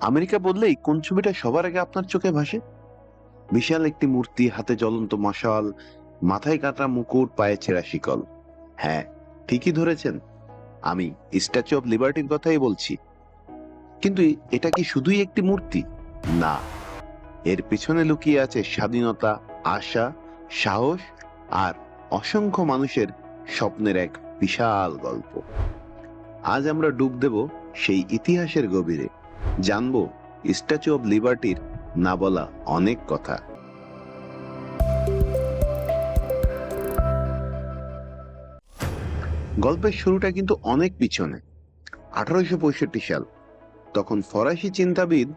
America বললেই কোন ছবিটা সবার আগে আপনার চোখে ভাসে? বিশাল একটি মূর্তি, হাতে জ্বলন্ত মশাল, মাথায় কাটা মুকুট, পায়ে ছেঁড়া শিকল। হ্যাঁ ঠিকই ধরেছেন। আমি স্ট্যাচু অফ লিবার্টির কথাই বলছি। কিন্তু এটা কি শুধুই একটি মূর্তি? না। এর পিছনে লুকিয়ে আছে স্বাধীনতা, আশা, সাহস আর অসংখ্য মানুষের স্বপ্নের এক বিশাল গল্প। আজ আমরা ডুব দেব সেই ইতিহাসের গভীরে। জানব স্ট্যাচু অব লিবার্টির না বলা অনেক কথা। গল্পের শুরুটা কিন্তু অনেক পিছনে। আঠারোশো পঁয়ষট্টি সাল, তখন ফরাসি চিন্তাবিদ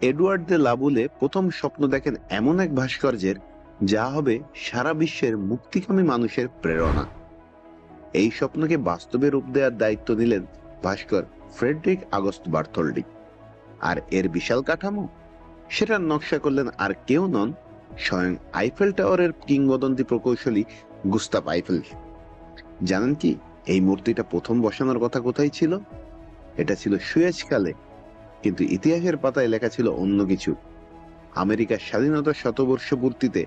এডওয়ার্ড দে লাবুলে প্রথম স্বপ্ন দেখেন এমন এক ভাস্কর্যের, যা হবে সারা বিশ্বের মুক্তিকামী মানুষের প্রেরণা। এই স্বপ্নকে বাস্তবে রূপ দেওয়ার দায়িত্ব নিলেন ভাস্কর ফ্রেডরিক আগস্ট বার্থোল্ডি। আর এর বিশাল কাঠামো? সেটার নকশা করলেন আর কেউ নন, স্বয়ং আইফেল টাওয়ারের কিংবদন্তি প্রকৌশলী গুস্তাপ আইফেল জানেন কি, এই মূর্তিটা প্রথম বসানোর কথা কোথায় ছিল? এটা ছিল সুয়েজ কালে, কিন্তু ইতিহাসের পাতায় লেখা ছিল অন্য কিছু। আমেরিকার স্বাধীনতার শতবর্ষ পূর্তিতে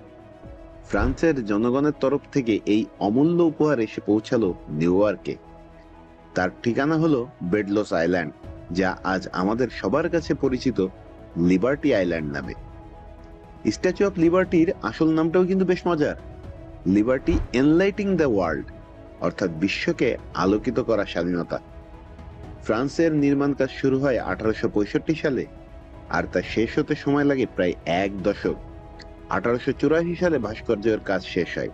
ফ্রান্সের জনগণের তরফ থেকে এই অমূল্য উপহার এসে পৌঁছালো নিউ ইয়র্কে। তার ঠিকানা হলো বেডলস আইল্যান্ড যা আজ আমাদের সবার কাছে পরিচিত লিবার্টি আইল্যান্ড নামে। স্ট্যাচু অফ লিবার্টির আসল নামটাও কিন্তু বেশ মজার। লিবার্টি এনলাইটিং দ্য ওয়ার্ল্ড অর্থাৎ বিশ্বকে আলোকিত করা স্বাধীনতা। ফ্রান্সের নির্মাণ কাজ শুরু হয় আঠারোশো পঁয়ষট্টি সালে, আর তা শেষ হতে সময় লাগে প্রায় এক দশক। আঠারোশো চুরাশি সালে ভাস্কর্যের কাজ শেষ হয়।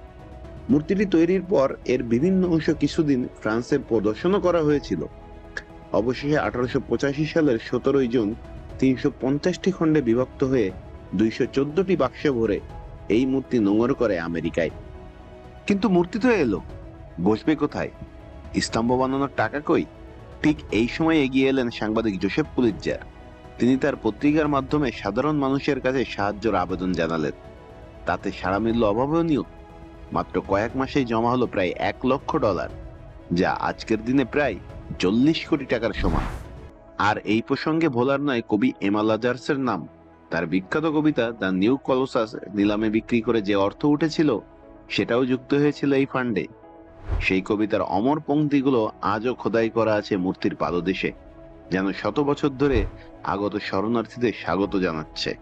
মূর্তিটি তৈরির পর এর বিভিন্ন অংশ কিছুদিন ফ্রান্সে প্রদর্শনও করা হয়েছিল। অবশেষে আঠারোশো পঁচাশি সালের সতেরোই জুন তিনশো পঞ্চাশটি খণ্ডে বিভক্ত হয়ে দুইশো চোদ্দটি বাক্সে ভরে এই মূর্তি নোংর করে আমেরিকায়। কিন্তু মূর্তি তো এলো। বসবে কোথায়? স্তম্ভ বানানোর টাকা কই? ঠিক এই সময় এগিয়ে এলেন সাংবাদিক জোসেফ পুলিৎজার। তিনি তার পত্রিকার মাধ্যমে সাধারণ মানুষের কাছে সাহায্যের আবেদন জানালেন। তাতে সারা মিলল অভাবনীয়। মাত্র কয়েক মাসেই জমা হলো প্রায় এক লক্ষ ডলার, যা আজকের দিনে প্রায় চল্লিশ কোটি টাকার সমান। আর এই প্রসঙ্গে ভোলার নয় কবি এমালাজার্সের নাম। তার বিখ্যাত কবিতা দ্য নিউ কলোসাস নিলামে বিক্রি করে যে অর্থ উঠেছিল, সেটাও যুক্ত হয়েছিল এই ফান্ডে। সেই কবিতার অমর পঙ্ক্তিগুলো আজও খোদাই করা আছে মূর্তির পাদদেশে, যেন শত বছর ধরে আগত শরণার্থীদের স্বাগত জানাচ্ছে।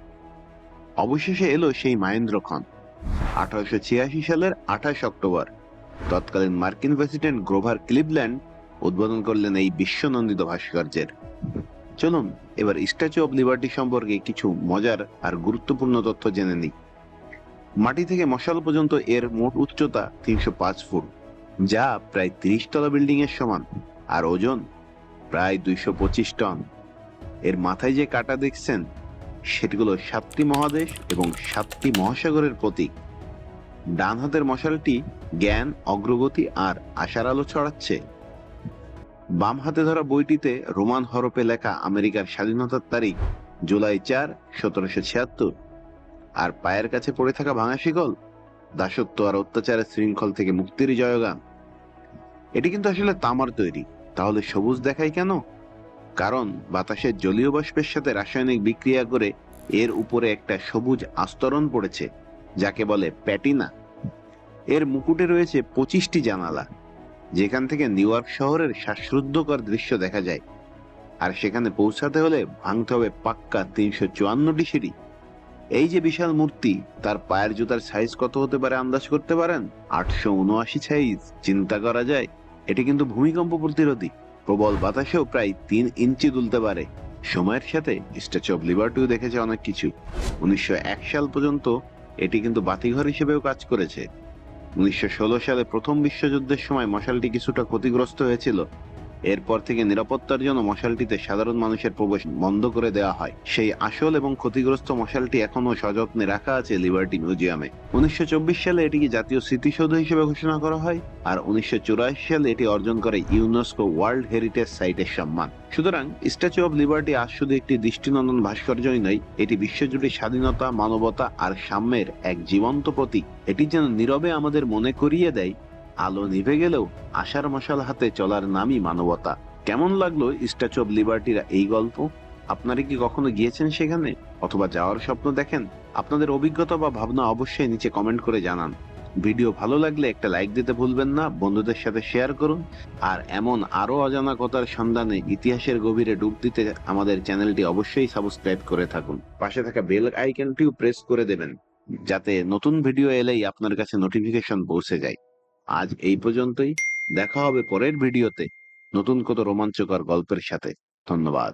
অবশেষে এলো সেই মাহেন্দ্র খন আঠারোশো ছিয়াশি সালের আঠাশ অক্টোবর। তৎকালীন মার্কিন প্রেসিডেন্ট গ্রোভার ক্লিভল্যান্ড উদ্বোধন করলেন এই বিশ্বনন্দিত ভাস্কর্যের। চলুন, এবার স্ট্যাচু অব লিবার্টি সম্পর্কে কিছু মজার আর গুরুত্বপূর্ণ তথ্য জেনে নিই। মাটি থেকে মশাল পর্যন্ত এর মোট উচ্চতা তিনশো পাঁচ ফুট, যা প্রায় তিরিশ তলা বিল্ডিং এর সমান, আর ওজন প্রায় দুইশো পঁচিশ টন। এর মাথায় যে কাটা দেখছেন, সেগুলো সাতটি মহাদেশ এবং সাতটি মহাসাগরের প্রতীক। ডান হাতের মশালটি জ্ঞান, অগ্রগতি আর আশার আলো ছড়াচ্ছে। বাম হাতে ধরা বইটিতে রোমান হরপে লেখা আমেরিকার স্বাধীনতার তারিখ জুলাই চার সতেরোশো ছিয়াত্তর। আর পায়ের কাছে পড়ে থাকা ভাঙা শিকল, দাসত্ব আর অত্যাচারের শৃঙ্খল থেকে মুক্তির জয়গান। এটি কিন্তু আসলে তামার তৈরি। তাহলে সবুজ দেখায় কেন? কারণ বাতাসের জলীয় বাষ্পের সাথে রাসায়নিক বিক্রিয়া করে এর উপরে একটা সবুজ আস্তরণ পড়েছে, যাকে বলে প্যাটিনা। এর মুকুটে রয়েছে পঁচিশটি জানালা। যেখান থেকে নিউ ইয়র্ক শহরের শ্বাসরুদ্ধকর দৃশ্য দেখা যায়। আর সেখানে পৌঁছাতে হলে ভাঙতে হবে পাক্কা তিনশো চুয়ান্নটি সিঁড়ি। এই যে বিশাল মূর্তি, তার পায়ের জুতার সাইজ কত হতে পারে আন্দাজ করতে পারেন? আটশো উনআশি সাইজ চিন্তা করা যায়। এটি কিন্তু ভূমিকম্প প্রতিরোধী। প্রবল বাতাসেও প্রায় তিন ইঞ্চি তুলতে পারে। সময়ের সাথে স্ট্যাচু অব লিবার্টিও দেখেছে অনেক কিছু। উনিশশো এক সাল পর্যন্ত এটি কিন্তু বাতিঘর হিসেবেও কাজ করেছে। উনিশশো ষোলো সালে প্রথম বিশ্বযুদ্ধের সময় মশালটি কিছুটা ক্ষতিগ্রস্ত হয়েছিল। এরপর থেকে নিরাপত্তার জন্য মশালটিতে সাধারণ মানুষের প্রবেশ বন্ধ করে দেওয়া হয়। সেই আসল এবং ক্ষতিগ্রস্ত মশালটি এখনও সযত্নে রাখা আছে লিবার্টি মিউজিয়ামে। উনিশশো চব্বিশ সালে এটিকে জাতীয় স্মৃতিসৌধ হিসেবে ঘোষণা করা হয় আর উনিশশো চুরাশি সালে এটি অর্জন করে ইউনেস্কো ওয়ার্ল্ড হেরিটেজ সাইটের সম্মান। সুতরাং, স্ট্যাচু অব লিবার্টি আজ শুধু একটি দৃষ্টিনন্দন ভাস্কর্যই নয়, এটি বিশ্বজুড়ে স্বাধীনতা, মানবতা আর সাম্যের এক জীবন্ত প্রতীক। এটি যেন নীরবে আমাদের মনে করিয়ে দেয় আলো নিভে গেলেও আশার মশাল হাতে চলার নামই মানবতা। কেমন লাগল স্ট্যাচু অব লিবার্টির এই গল্প? আপনারা কি কখনো গিয়েছেন সেখানে? অথবা যাওয়ার স্বপ্ন দেখেন? আপনাদের অভিজ্ঞতা বা ভাবনা অবশ্যই নিচে কমেন্ট করে জানান। ভিডিও ভালো লাগলে একটা লাইক দিতে ভুলবেন না, বন্ধুদের সাথে শেয়ার করুন, আর এমন আরও অজানা কথার সন্ধানে ইতিহাসের গভীরে ডুব দিতে আমাদের চ্যানেলটি অবশ্যই সাবস্ক্রাইব করে থাকুন। পাশে থাকা বেল আইকনটিও প্রেস করে দেবেন, যাতে নতুন ভিডিও এলেই আপনার কাছে নোটিফিকেশন পৌঁছে যায়। আজ এই পর্যন্তই। দেখা হবে পরের ভিডিওতে। নতুন কত রোমাঞ্চকর গল্পের সাথে। ধন্যবাদ।